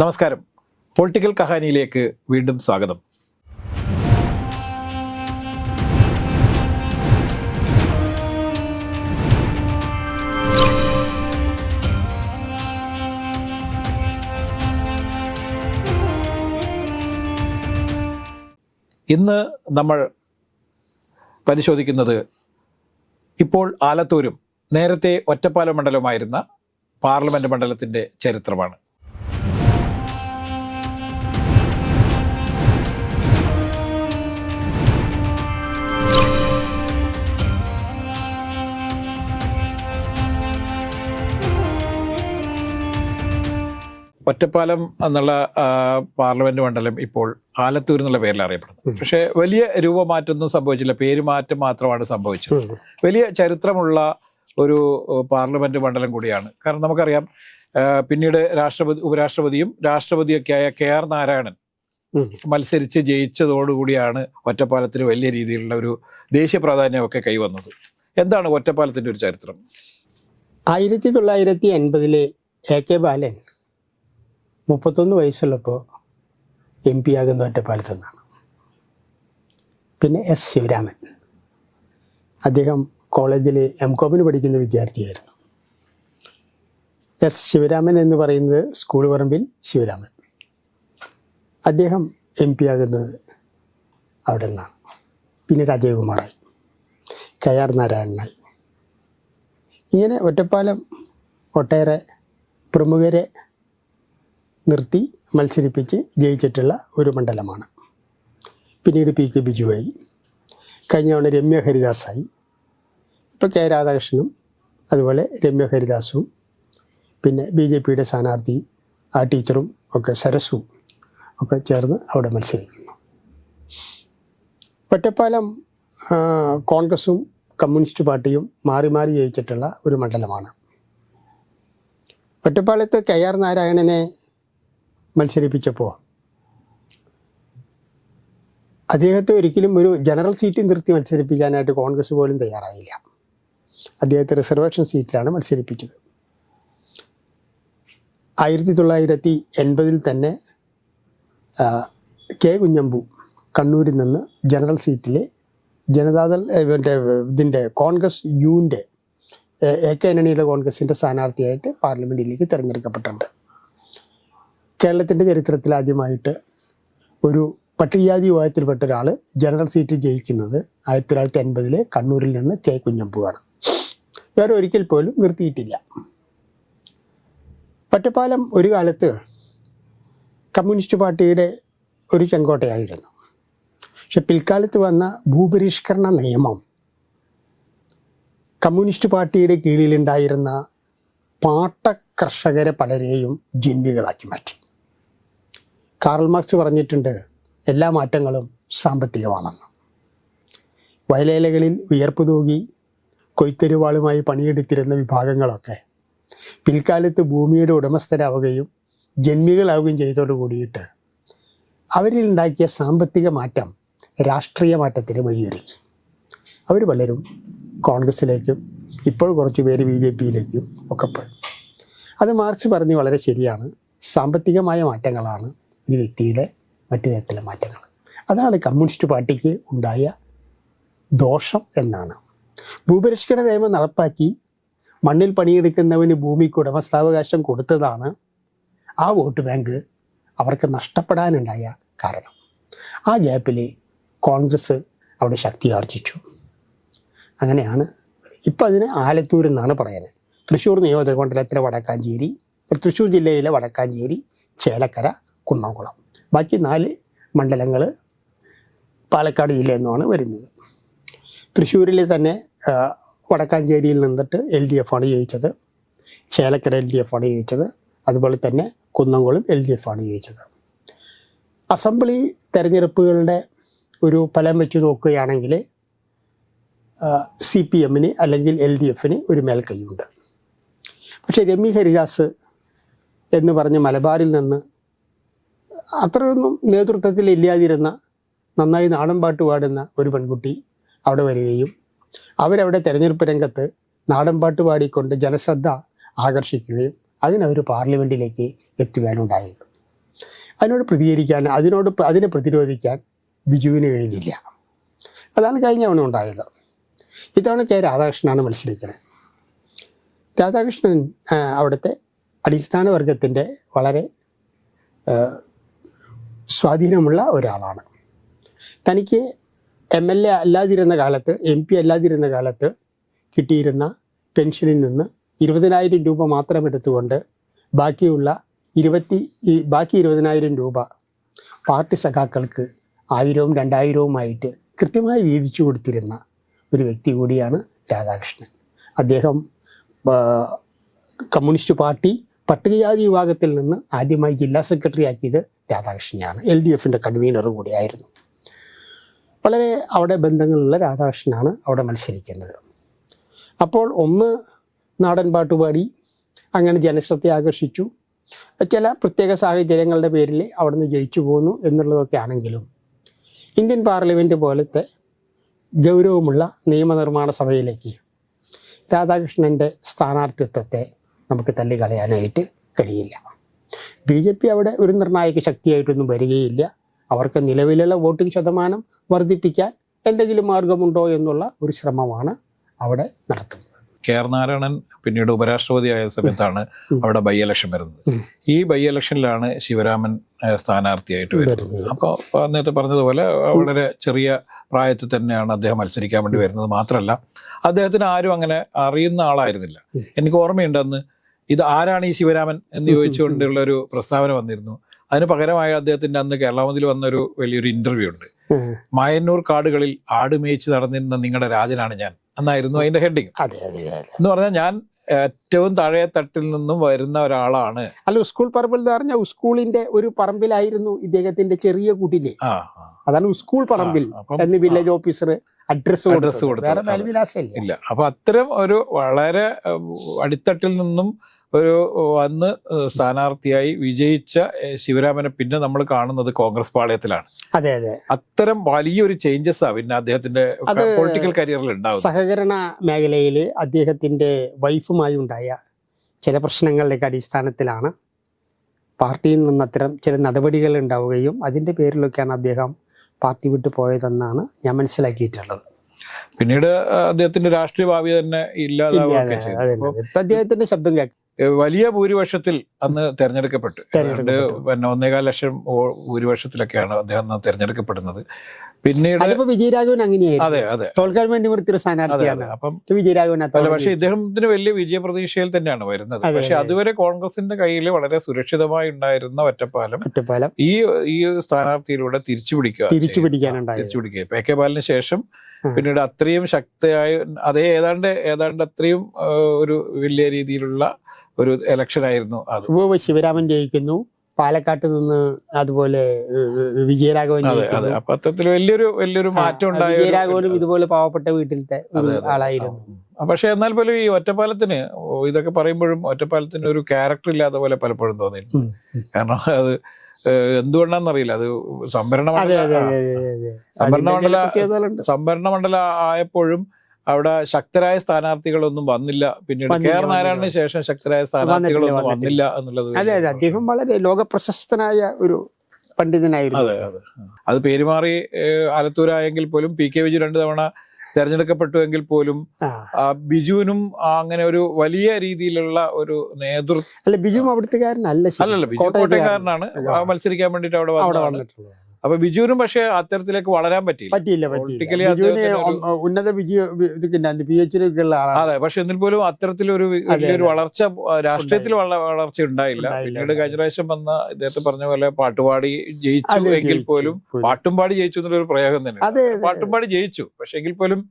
നമസ്കാരം. പൊളിറ്റിക്കൽ കഹാനിയിലേക്ക് വീണ്ടും സ്വാഗതം. ഇന്ന് നമ്മൾ പരിശോധിക്കുന്നത് ഇപ്പോൾ ആലത്തൂരും നേരത്തെ ഒറ്റപ്പാലം മണ്ഡലമായിരുന്ന പാർലമെന്റ് മണ്ഡലത്തിന്റെ ചരിത്രമാണ്. ഒറ്റപ്പാലം എന്നുള്ള പാർലമെന്റ് മണ്ഡലം ഇപ്പോൾ ആലത്തൂർ എന്നുള്ള പേരിൽ അറിയപ്പെടുന്നു. പക്ഷേ വലിയ രൂപമാറ്റമൊന്നും സംഭവിച്ചില്ല. പേരുമാറ്റം മാത്രമാണ് സംഭവിച്ചത്. വലിയ ചരിത്രമുള്ള ഒരു പാർലമെന്റ് മണ്ഡലം കൂടിയാണ്. കാരണം നമുക്കറിയാം പിന്നീട് രാഷ്ട്രപതി ഉപരാഷ്ട്രപതിയും രാഷ്ട്രപതിയൊക്കെയായ കെ ആർ നാരായണൻ. മത്സരിച്ച് ജയിച്ചതോടുകൂടിയാണ് ഒറ്റപ്പാലത്തിന് വലിയ രീതിയിലുള്ള ഒരു ദേശീയ പ്രാധാന്യമൊക്കെ കൈവന്നത്. എന്താണ് ഒറ്റപ്പാലത്തിന്റെ ഒരു ചരിത്രം? ആയിരത്തി തൊള്ളായിരത്തി എൺപതിലെ എ കെ ബാലൻ മുപ്പത്തൊന്ന് വയസ്സുള്ളപ്പോൾ എം പി ആകുന്ന ഒറ്റപ്പാലത്ത് നിന്നാണ് പിന്നെ എസ് ശിവരാമൻ. അദ്ദേഹം കോളേജിൽ എം കോമിന് പഠിക്കുന്ന വിദ്യാർത്ഥിയായിരുന്നു. എസ് ശിവരാമൻ എന്ന് പറയുന്നത് സ്കൂൾ പറമ്പിൽ ശിവരാമൻ. അദ്ദേഹം എം പി ആകുന്നത് അവിടെ നിന്നാണ്. പിന്നെ രാജീവ്കുമാറായി കെ ആർ നാരായണനായി. ഇങ്ങനെ ഒറ്റപ്പാലം ഒട്ടേറെ പ്രമുഖരെ നിർത്തി മത്സരിപ്പിച്ച് ജയിച്ചിട്ടുള്ള ഒരു മണ്ഡലമാണ്. പിന്നീട് പി കെ ബിജുവായി. കഴിഞ്ഞ തവണ രമ്യ ഹരിദാസായി. ഇപ്പോൾ കെ രാധാകൃഷ്ണനും അതുപോലെ രമ്യ ഹരിദാസും പിന്നെ ബി ജെ പിയുടെ സ്ഥാനാർത്ഥി ആ ടീച്ചറും ഒക്കെ സരസും ഒക്കെ ചേർന്ന് അവിടെ മത്സരിക്കുന്നു. ഒറ്റപ്പാലം കോൺഗ്രസും കമ്മ്യൂണിസ്റ്റ് പാർട്ടിയും മാറി മാറി ജയിച്ചിട്ടുള്ള ഒരു മണ്ഡലമാണ്. ഒറ്റപ്പാലത്ത് കെ ആർ നാരായണനെ മത്സരിപ്പിച്ചപ്പോൾ അദ്ദേഹത്തെ ഒരിക്കലും ഒരു ജനറൽ സീറ്റ് നിർത്തി മത്സരിപ്പിക്കാനായിട്ട് കോൺഗ്രസ് പോലും തയ്യാറായില്ല. അദ്ദേഹത്തെ റിസർവേഷൻ സീറ്റിലാണ് മത്സരിപ്പിച്ചത്. ആയിരത്തി തൊള്ളായിരത്തി എൺപതിൽ തന്നെ കെ കുഞ്ഞമ്പു കണ്ണൂരിൽ നിന്ന് ജനറൽ സീറ്റിലെ ജനതാദൾ ഇവന്റെ ഇതിന്റെ കോൺഗ്രസ് യുവിന്റെ എ കെ ആന്റണിയുടെ കോൺഗ്രസിന്റെ സ്ഥാനാർത്ഥിയായിട്ട് പാർലമെന്റിലേക്ക് തിരഞ്ഞെടുക്കപ്പെട്ടിട്ടുണ്ട്. കേരളത്തിന്റെ ചരിത്രത്തിൽ ആദ്യമായിട്ട് ഒരു പട്ടികജാതി വിഭാഗത്തിൽപ്പെട്ട ഒരാൾ ജനറൽ സീറ്റ് ജയിക്കുന്നത് ആയിരത്തി തൊള്ളായിരത്തി അൻപതിലെ കണ്ണൂരിൽ നിന്ന് കെ കുഞ്ഞമ്പുവാണ്. വേറെ ഒരിക്കൽ പോലും നിർത്തിയിട്ടില്ല. ഒറ്റപ്പാലം ഒരു കാലത്ത് കമ്മ്യൂണിസ്റ്റ് പാർട്ടിയുടെ ഒരു ചെങ്കോട്ടയായിരുന്നു. പക്ഷെ പിൽക്കാലത്ത് വന്ന ഭൂപരിഷ്കരണ നിയമം കമ്മ്യൂണിസ്റ്റ് പാർട്ടിയുടെ കീഴിലുണ്ടായിരുന്ന പാട്ട കർഷകരെ പലരെയും ജിന്നുകളാക്കി മാറ്റി. കാറൽ മാർക്സ് പറഞ്ഞിട്ടുണ്ട് എല്ലാ മാറ്റങ്ങളും സാമ്പത്തികമാണെന്ന് വയലേലകളിൽ വിയർപ്പ് തൂകി കൊയ്ത്തെരുവാളുമായി പണിയെടുത്തിരുന്ന വിഭാഗങ്ങളൊക്കെ പിൽക്കാലത്ത് ഭൂമിയുടെ ഉടമസ്ഥരാവുകയും ജന്മികളാവുകയും ചെയ്തതോടു കൂടിയിട്ട് അവരിൽ ഉണ്ടാക്കിയ സാമ്പത്തിക മാറ്റം രാഷ്ട്രീയ മാറ്റത്തിന് വഴിയൊരുക്കി. അവർ പലരും കോൺഗ്രസ്സിലേക്കും ഇപ്പോൾ കുറച്ച് പേര് ബി ജെ പിയിലേക്കും ഒക്കെ പോയി. അത് മാർച്ച് പറഞ്ഞു വളരെ ശരിയാണ് സാമ്പത്തികമായ മാറ്റങ്ങളാണ് ഒരു വ്യക്തിയുടെ മറ്റു തരത്തിലെ മാറ്റങ്ങൾ. അതാണ് കമ്മ്യൂണിസ്റ്റ് പാർട്ടിക്ക് ഉണ്ടായ ദോഷം എന്നാണ്. ഭൂപരിഷ്കരണ നിയമം നടപ്പാക്കി മണ്ണിൽ പണിയെടുക്കുന്നവന് ഭൂമിക്ക് ഉടമസ്ഥാവകാശം കൊടുത്തതാണ് ആ വോട്ട് ബാങ്ക് അവർക്ക് നഷ്ടപ്പെടാനുണ്ടായ കാരണം. ആ ഗ്യാപ്പിൽ കോൺഗ്രസ് അവിടെ ശക്തി ആർജിച്ചു. അങ്ങനെയാണ് ഇപ്പം അതിന് ആലത്തൂർ എന്നാണ് പറയുന്നത്. തൃശ്ശൂർ നിയോജകമണ്ഡലത്തിലെ വടക്കാഞ്ചേരി തൃശ്ശൂർ ജില്ലയിലെ വടക്കാഞ്ചേരി ചേലക്കര കുന്നംകുളം ബാക്കി നാല് മണ്ഡലങ്ങൾ പാലക്കാട് ജില്ല നിന്നുമാണ് വരുന്നത്. തൃശ്ശൂരിൽ തന്നെ വടക്കാഞ്ചേരിയിൽ നിന്നിട്ട് എൽ ഡി എഫ് ആണ് ജയിച്ചത്. ചേലക്കര എൽ ഡി എഫ് ആണ് ജയിച്ചത്. അതുപോലെ തന്നെ കുന്നംകുളം എൽ ഡി എഫ് ആണ് ജയിച്ചത്. അസംബ്ലി തെരഞ്ഞെടുപ്പുകളുടെ ഒരു ഫലം വെച്ച് നോക്കുകയാണെങ്കിൽ സി പി എമ്മിന് അല്ലെങ്കിൽ എൽ ഡി എഫിന് ഒരു മേൽക്കൈയുണ്ട്. പക്ഷേ രമ്യ ഹരിദാസ് എന്ന് പറഞ്ഞ് മലബാറിൽ നിന്ന് അത്രയൊന്നും നേതൃത്വത്തിൽ ഇല്ലാതിരുന്ന നന്നായി നാടൻ പാട്ട് പാടുന്ന ഒരു പെൺകുട്ടി അവിടെ വരികയും അവരവിടെ തെരഞ്ഞെടുപ്പ് രംഗത്ത് നാടൻ പാട്ട് പാടിക്കൊണ്ട് ജനശ്രദ്ധ ആകർഷിക്കുകയും അങ്ങനെ അവർ പാർലമെന്റിലേക്ക് എത്തുകയാണ് ഉണ്ടായത് അതിനോട് പ്രതികരിക്കാൻ അതിനോട് അതിനെ പ്രതിരോധിക്കാൻ ബിജുവിന് കഴിഞ്ഞില്ല. അതാണ് കഴിഞ്ഞ തവണ ഉണ്ടായത്. ഇത്തവണ കെ രാധാകൃഷ്ണനാണ് മത്സരിക്കുന്നത് രാധാകൃഷ്ണൻ അവിടുത്തെ അടിസ്ഥാന വർഗത്തിന്റെ വളരെ സ്വാധീനമുള്ള ഒരാളാണ്. തനിക്ക് എം എൽ എ അല്ലാതിരുന്ന കാലത്ത് എം പി അല്ലാതിരുന്ന കാലത്ത് കിട്ടിയിരുന്ന പെൻഷനിൽ നിന്ന് ഇരുപതിനായിരം രൂപ മാത്രം എടുത്തുകൊണ്ട് ബാക്കിയുള്ള ഇരുപത്തി ബാക്കി ഇരുപതിനായിരം രൂപ പാർട്ടി സഖാക്കൾക്ക് ആയിരവും രണ്ടായിരവുമായിട്ട് കൃത്യമായി വീതിച്ചു കൊടുത്തിരുന്ന ഒരു വ്യക്തി കൂടിയാണ് രാധാകൃഷ്ണൻ. അദ്ദേഹം കമ്മ്യൂണിസ്റ്റ് പാർട്ടി പട്ടികജാതി വിഭാഗത്തിൽ നിന്ന് ആദ്യമായി ജില്ലാ സെക്രട്ടറി ആക്കിയത് രാധാകൃഷ്ണനെയാണ്. എൽ ഡി എഫിന്റെ കൺവീനർ കൂടിയായിരുന്നു. വളരെ അവിടെ ബന്ധങ്ങളുള്ള രാധാകൃഷ്ണനാണ് അവിടെ മത്സരിക്കുന്നത്. അപ്പോൾ ഒന്ന് നാടൻ പാട്ടുപാടി അങ്ങനെ ജനശ്രദ്ധ ആകർഷിച്ചു. ചില പ്രത്യേക സാഹചര്യങ്ങളുടെ പേരിൽ അവിടുന്ന് ജയിച്ചു പോന്നു എന്നുള്ളതൊക്കെ ആണെങ്കിലും ഇന്ത്യൻ പാർലമെന്റ് പോലത്തെ ഗൗരവമുള്ള നിയമനിർമ്മാണ സഭയിലേക്ക് രാധാകൃഷ്ണന്റെ സ്ഥാനാർത്ഥിത്വത്തെ നമുക്ക് തള്ളിക്കളയാനായിട്ട് കഴിയില്ല. ബി ജെ പി അവിടെ ഒരു നിർണായക ശക്തിയായിട്ടൊന്നും വരികയില്ല. അവർക്ക് നിലവിലുള്ള വോട്ടിംഗ് ശതമാനം വർദ്ധിപ്പിക്കാൻ എന്തെങ്കിലും മാർഗമുണ്ടോ എന്നുള്ള ഒരു ശ്രമമാണ് അവിടെ നടത്തുന്നത്. കെ ആർ നാരായണൻ പിന്നീട് ഉപരാഷ്ട്രപതിയായ സമയത്താണ് അവിടെ ബൈ ഇലക്ഷൻ വരുന്നത്. ഈ ബൈ ഇലക്ഷനിലാണ് ശിവരാമൻ സ്ഥാനാർത്ഥിയായിട്ട് വരുന്നത്. അപ്പോൾ നേരത്തെ പറഞ്ഞതുപോലെ വളരെ ചെറിയ പ്രായത്തിൽ തന്നെയാണ് അദ്ദേഹം മത്സരിക്കാൻ വേണ്ടി വരുന്നത് മാത്രമല്ല അദ്ദേഹത്തിന് ആരും അങ്ങനെ അറിയുന്ന ആളായിരുന്നില്ല. എനിക്ക് ഓർമ്മയുണ്ട് അന്ന് ഇത് ആരാണ് ഈ ശിവരാമൻ എന്ന് ചോദിച്ചുകൊണ്ടുള്ള ഒരു പ്രസ്താവന വന്നിരുന്നു. അതിന് പകരമായ അദ്ദേഹത്തിന്റെ അന്ന് കേരളമതിൽ വന്ന ഒരു വലിയൊരു ഇന്റർവ്യൂ ഉണ്ട്. മായന്നൂർ കാടുകളിൽ ആട് മേയിച്ച് നടന്നിരുന്ന നിങ്ങളുടെ രാജനാണ് ഞാൻ. എന്നായിരുന്നു അതിന്റെ ഹെഡിങ് എന്ന് പറഞ്ഞാൽ ഞാൻ ഏറ്റവും താഴെ തട്ടിൽ നിന്നും വരുന്ന ഒരാളാണ്. അല്ല സ്കൂൾ പറമ്പിൽ എന്ന് പറഞ്ഞാൽ സ്കൂളിന്റെ ഒരു പറമ്പിലായിരുന്നു ഇദ്ദേഹത്തിന്റെ ചെറിയ കുട്ടിലെ. അതാണ് സ്കൂൾ പറമ്പിൽ എന്ന് വില്ലേജ് ഓഫീസർ അഡ്രസ് Address കൊടുത്തു വേറെ ഇല്ല. അപ്പൊ അത്തരം ഒരു വളരെ അടിത്തട്ടിൽ നിന്നും ഒരു വന്ന് സ്ഥാനാർത്ഥിയായി വിജയിച്ച ശിവരാമനെ പിന്നെ നമ്മൾ കാണുന്നത് കോൺഗ്രസ് പാളയത്തിലാണ്. അതെ അതെ. അത്തരം വലിയൊരു ചേഞ്ചസ് ആ പിന്നെ അദ്ദേഹത്തിന്റെ പൊളിറ്റിക്കൽ കരിയറിൽ ഉണ്ടാവും സഹകരണ മേഖലയിൽ അദ്ദേഹത്തിന്റെ വൈഫുമായി ഉണ്ടായ ചില പ്രശ്നങ്ങളുടെയൊക്കെ അടിസ്ഥാനത്തിലാണ് പാർട്ടിയിൽ നിന്ന് അത്തരം ചില നടപടികൾ ഉണ്ടാവുകയും അതിന്റെ പേരിലൊക്കെയാണ് അദ്ദേഹം പാർട്ടി വിട്ടു പോയതെന്നാണ് ഞാൻ മനസ്സിലാക്കിയിട്ടുള്ളത്. പിന്നീട് അദ്ദേഹത്തിന്റെ രാഷ്ട്രീയ ഭാവി തന്നെ ഇല്ലാതെ അദ്ദേഹത്തിന്റെ ശബ്ദം കേൾക്കാം. വലിയ ഭൂരിപക്ഷത്തിൽ അന്ന് തെരഞ്ഞെടുക്കപ്പെട്ടു. പിന്നെ ഒന്നേകാൽ ലക്ഷം ഭൂരിപക്ഷത്തിലൊക്കെയാണ് അദ്ദേഹം അന്ന് തെരഞ്ഞെടുക്കപ്പെടുന്നത്. പിന്നീട് വിജയരാഘവൻ അങ്ങനെയായിരുന്നു. അതെ അതെ. തോൽക്കാൻ വേണ്ടി നിർത്തിയൊരു സ്ഥാനാർത്ഥിയാണ്. അപ്പം വിജയരാഘവൻ പക്ഷെ ഇദ്ദേഹത്തിന് വലിയ വിജയപ്രതീക്ഷയിൽ തന്നെയാണ് വരുന്നത്. പക്ഷെ അതുവരെ കോൺഗ്രസിന്റെ കയ്യിൽ വളരെ സുരക്ഷിതമായി ഉണ്ടായിരുന്ന ഒറ്റപ്പാലം ഒറ്റപ്പാലം. ഈ ഈ സ്ഥാനാർത്ഥിയിലൂടെ തിരിച്ചു പിടിക്കുക തിരിച്ചു പിടിക്കാനുണ്ടായി തിരിച്ചു പിടിക്കുക പെ കെ ബാലിന് ശേഷം പിന്നീട് അത്രയും ശക്തയായ അതേ ഏതാണ്ട് ഏതാണ്ട് അത്രയും ഒരു വലിയ രീതിയിലുള്ള ഒരു ഇലക്ഷൻ ആയിരുന്നു അത്. ഉവ്വ് ശിവരാമൻ ജയിക്കുന്നു. പാലക്കാട്ട് നിന്ന് അതുപോലെ വിജയരാഘവൻ അത്തരത്തിൽ വലിയൊരു വലിയൊരു മാറ്റം ഉണ്ടായി വിജയരാഘവനും ഇതുപോലെ പാവപ്പെട്ട വീട്ടിലത്തെ. ആളായിരുന്നു. പക്ഷെ എന്നാൽ പോലും ഈ ഒറ്റപ്പാലത്തിന് ഇതൊക്കെ പറയുമ്പോഴും ഒറ്റപ്പാലത്തിന് ഒരു ക്യാരക്ടർ ഇല്ലാത്ത പോലെ പലപ്പോഴും ഉം. കാരണം അത് എന്തുകൊണ്ടാണെന്നറിയില്ല അത് സംഭരണ മണ്ഡല- സംഭരണ മണ്ഡല- സംഭരണ മണ്ഡല ആയപ്പോഴും അവിടെ ശക്തരായ സ്ഥാനാർത്ഥികളൊന്നും വന്നില്ല. പിന്നീട് കെ ആർ നാരായണന് ശേഷം ശക്തരായ സ്ഥാനാർത്ഥികളൊന്നും വന്നില്ല എന്നുള്ളത് അതെ അതെ. അദ്ദേഹം വളരെ ലോകപ്രശസ്തനായ ഒരു പണ്ഡിതനായിരുന്നു. അതെ അതെ. അത് പേരുമാറി ആലത്തൂരായെങ്കിൽ പോലും പി കെ വിജു രണ്ടു തവണ തെരഞ്ഞെടുക്കപ്പെട്ടു എങ്കിൽ പോലും ബിജുവിനും അങ്ങനെ ഒരു വലിയ രീതിയിലുള്ള ഒരു നേതൃത്വം അല്ല ബിജു അവിടുത്തുകാരനല്ല അല്ല അല്ലല്ല ബിജു. കോട്ടയക്കാരനാണ് മത്സരിക്കാൻ വേണ്ടിട്ട് അവിടെ വന്നിട്ടുള്ളത്. അപ്പൊ ബിജുവിനും പക്ഷെ അത്തരത്തിലേക്ക് വളരാൻ പറ്റിയില്ല. പറ്റിയില്ല ഉന്നത ബിജു പി എച്ച് ആളാണ്. അതെ പക്ഷെ എന്നിൽ പോലും അത്തരത്തിലൊരു വലിയൊരു വളർച്ച രാഷ്ട്രീയത്തിൽ വളർച്ച ഉണ്ടായില്ല. പിന്നീട് കഴിഞ്ഞ പ്രാവശ്യം വന്ന ഇദ്ദേഹത്തെ പറഞ്ഞ പോലെ പാട്ടുപാടി ജയിച്ചു എങ്കിൽ പോലും പാട്ടും പാടി ജയിച്ചു എന്നുള്ളൊരു പ്രയോഗം തന്നെ. പാട്ടും പാടി ജയിച്ചു. പക്ഷെ എങ്കിൽ പോലും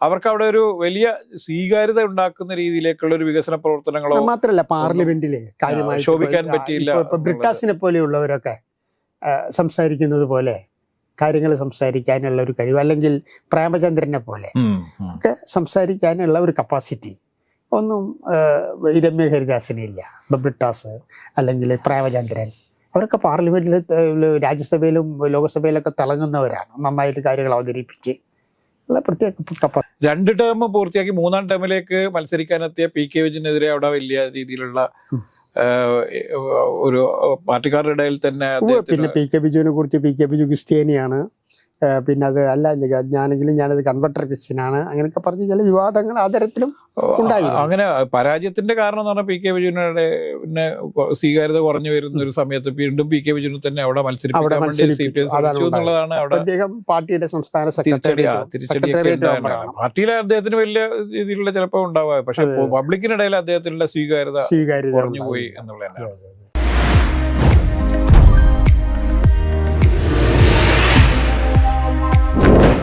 അവർക്ക് അവിടെ ഒരു വലിയ സ്വീകാര്യത ഉണ്ടാക്കുന്ന രീതിയിലേക്കുള്ള ഒരു വികസന പ്രവർത്തനങ്ങളോ മാത്രല്ല പാർലമെന്റിലെ കാര്യമായി ശോഭിക്കാൻ പറ്റിയില്ല ബ്രിട്ടാസിനെ പോലെയുള്ളവരൊക്കെ സംസാരിക്കുന്നത് പോലെ കാര്യങ്ങൾ സംസാരിക്കാനുള്ള ഒരു കഴിവ് അല്ലെങ്കിൽ പ്രേമചന്ദ്രനെ പോലെ. ഒക്കെ സംസാരിക്കാനുള്ള ഒരു കപ്പാസിറ്റി ഒന്നും ഈ രമ്യ ഹരിദാസിനില്ല ഇല്ല. ബബ്ലിട്ടാസ് അല്ലെങ്കിൽ പ്രേമചന്ദ്രൻ. അവരൊക്കെ പാർലമെന്റിൽ രാജ്യസഭയിലും ലോകസഭയിലൊക്കെ തിളങ്ങുന്നവരാണ്. നന്നായിട്ട് കാര്യങ്ങൾ അവതരിപ്പിച്ച് ഉള്ള പ്രത്യേക കപ്പ രണ്ട് ടേം പൂർത്തിയാക്കി മൂന്നാം ടേമിലേക്ക് മത്സരിക്കാനെത്തിയ പി കെ വിജിനെതിരെ അവിടെ വലിയ രീതിയിലുള്ള ഒരു പാർട്ടിക്കാരുടെ ഇടയിൽ തന്നെ പിന്നെ പി കെ ബിജുവിനെ കുറിച്ച് പി കെ ബിജു ക്രിസ്ത്യാനിയാണ്. പിന്നെ അത് അല്ല ഞാനെങ്കിലും ഞാനത് കൺവെർട്ടർ ക്രിസ്ത്യനാണ് അങ്ങനെയൊക്കെ പറഞ്ഞ് ചില വിവാദങ്ങൾ ആ തരത്തിലും ഉണ്ടായി അങ്ങനെ പരാജയത്തിന്റെ കാരണം എന്ന് പറഞ്ഞാൽ പി കെ വിജയനയുടെ പിന്നെ സ്വീകാര്യത കുറഞ്ഞു വരുന്ന ഒരു സമയത്ത് വീണ്ടും പി കെ വിജയനെ തന്നെ അവിടെ മത്സരിക്കും മത്സരിപ്പിക്കാൻ അദ്ദേഹം പാർട്ടിയുടെ സംസ്ഥാന സെക്രട്ടറി അദ്ദേഹത്തിന് വലിയ രീതിയിലുള്ള ചിലപ്പോൾ ഉണ്ടാവുക പക്ഷെ പബ്ലിക്കിനിടയിൽ അദ്ദേഹത്തിന്റെ സ്വീകാര്യത സ്വീകാര്യത കുറഞ്ഞു പോയി എന്നുള്ളതാണ്.